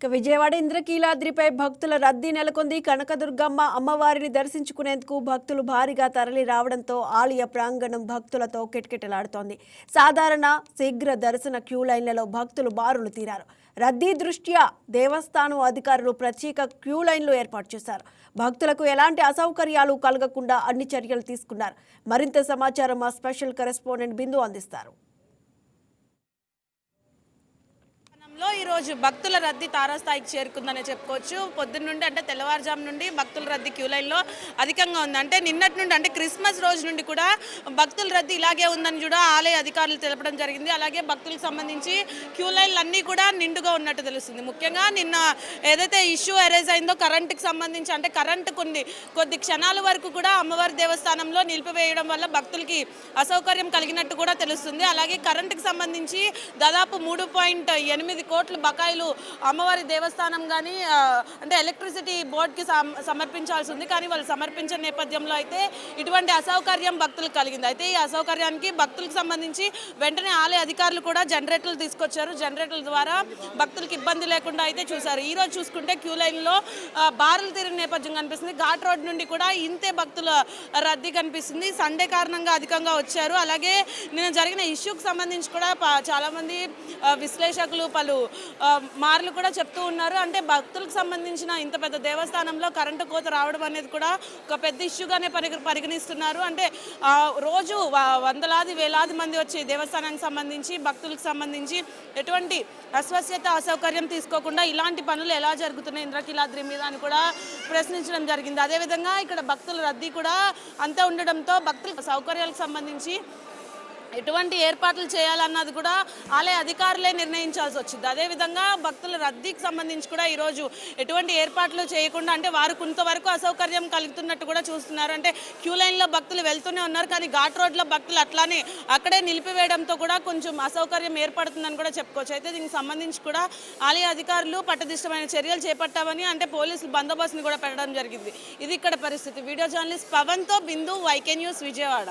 ఇక విజయవాడ ఇంద్రకీలాద్రిపై భక్తుల రద్దీ నెలకొంది. కనకదుర్గమ్మ అమ్మవారిని దర్శించుకునేందుకు భక్తులు భారీగా తరలి రావడంతో ఆలయ ప్రాంగణం భక్తులతో కిటకిటలాడుతోంది. సాధారణ శీఘ్ర దర్శన క్యూ లైన్లలో భక్తులు బారులు తీరారు. రద్దీ దృష్ట్యా దేవస్థానం అధికారులు ప్రత్యేక క్యూ లైన్లు ఏర్పాటు చేశారు. భక్తులకు ఎలాంటి అసౌకర్యాలు కలగకుండా అన్ని చర్యలు తీసుకున్నారు. మరింత సమాచారం మా స్పెషల్ కరెస్పాండెంట్ బిందు అందిస్తారు. ఈరోజు భక్తుల రద్దీ తారాస్థాయికి చేరుకుందని చెప్పుకోవచ్చు. పొద్దున్న నుండి అంటే తెల్లవారుజాము నుండి భక్తుల రద్దీ క్యూ లైన్లో అధికంగా ఉంది. అంటే నిన్నటి నుండి అంటే క్రిస్మస్ రోజు నుండి కూడా భక్తుల రద్దీ ఇలాగే ఉందని కూడా ఆలయ అధికారులు తెలపడం జరిగింది. అలాగే భక్తులకు సంబంధించి క్యూ లైన్లు అన్నీ కూడా నిండుగా ఉన్నట్టు తెలుస్తుంది. ముఖ్యంగా నిన్న ఏదైతే ఇష్యూ అరైజ్ అయిందో కరెంటుకి సంబంధించి అంటే కరెంటు కొన్ని కొద్ది క్షణాల వరకు కూడా అమ్మవారి దేవస్థానంలో నిలిపివేయడం వల్ల భక్తులకి అసౌకర్యం కలిగినట్టు కూడా తెలుస్తుంది. అలాగే కరెంటుకి సంబంధించి దాదాపు మూడు పాయింట్ ఎనిమిది కోట్ల బకాయిలు అమ్మవారి దేవస్థానం కానీ అంటే ఎలక్ట్రిసిటీ బోర్డ్కి సమర్పించాల్సి ఉంది కానీ వాళ్ళు సమర్పించిన నేపథ్యంలో అయితే ఇటువంటి అసౌకర్యం భక్తులకు కలిగింది. అయితే ఈ అసౌకర్యానికి భక్తులకు సంబంధించి వెంటనే ఆలయ అధికారులు కూడా జనరేటర్లు తీసుకొచ్చారు. జనరేటర్ల ద్వారా భక్తులకు ఇబ్బంది లేకుండా అయితే చూశారు. ఈరోజు చూసుకుంటే క్యూ లైన్లో బారులు తీరిన నేపథ్యం కనిపిస్తుంది. ఘాట్ రోడ్ నుండి కూడా ఇంతే భక్తుల రద్దీ కనిపిస్తుంది. సండే కారణంగా అధికంగా వచ్చారు. అలాగే నిన్న జరిగిన ఇష్యూకి సంబంధించి కూడా చాలామంది విశ్లేషకులు పలు మార్లు కూడా చెప్తూ ఉన్నారు. అంటే భక్తులకు సంబంధించిన ఇంత పెద్ద దేవస్థానంలో కరెంటు కోత రావడం అనేది కూడా ఒక పెద్ద ఇష్యూగానే పరిగ పరిగణిస్తున్నారు. అంటే రోజు వందలాది వేలాది మంది వచ్చి దేవస్థానానికి సంబంధించి భక్తులకు సంబంధించి ఎటువంటి అస్వస్యత అసౌకర్యం తీసుకోకుండా ఇలాంటి పనులు ఎలా జరుగుతున్నాయి? ఇంద్రకీలాద్రి మీద అని కూడా ప్రశ్నించడం జరిగింది. అదేవిధంగా ఇక్కడ భక్తుల రద్దీ కూడా అంతే ఉండడంతో భక్తుల సౌకర్యాలకు సంబంధించి ఎటువంటి ఏర్పాట్లు చేయాలన్నది కూడా ఆలయ అధికారులే నిర్ణయించాల్సి వచ్చింది. అదేవిధంగా భక్తుల రద్దీకి సంబంధించి కూడా ఈరోజు ఎటువంటి ఏర్పాట్లు చేయకుండా అంటే వారు కొంతవరకు అసౌకర్యం కలుగుతున్నట్టు కూడా చూస్తున్నారు. అంటే క్యూ లైన్లో భక్తులు వెళ్తూనే ఉన్నారు కానీ ఘాట్ రోడ్లో భక్తులు అట్లానే అక్కడే నిలిపివేయడంతో కూడా కొంచెం అసౌకర్యం ఏర్పడుతుందని కూడా చెప్పుకోవచ్చు. అయితే దీనికి సంబంధించి కూడా ఆలయ అధికారులు పట్టదిష్టమైన చర్యలు చేపట్టామని అంటే పోలీసులు బందోబస్తుని కూడా పెట్టడం జరిగింది. ఇది ఇక్కడ పరిస్థితి. వీడియో జర్నలిస్ట్ పవన్తో బిందు వైకే న్యూస్ విజయవాడ.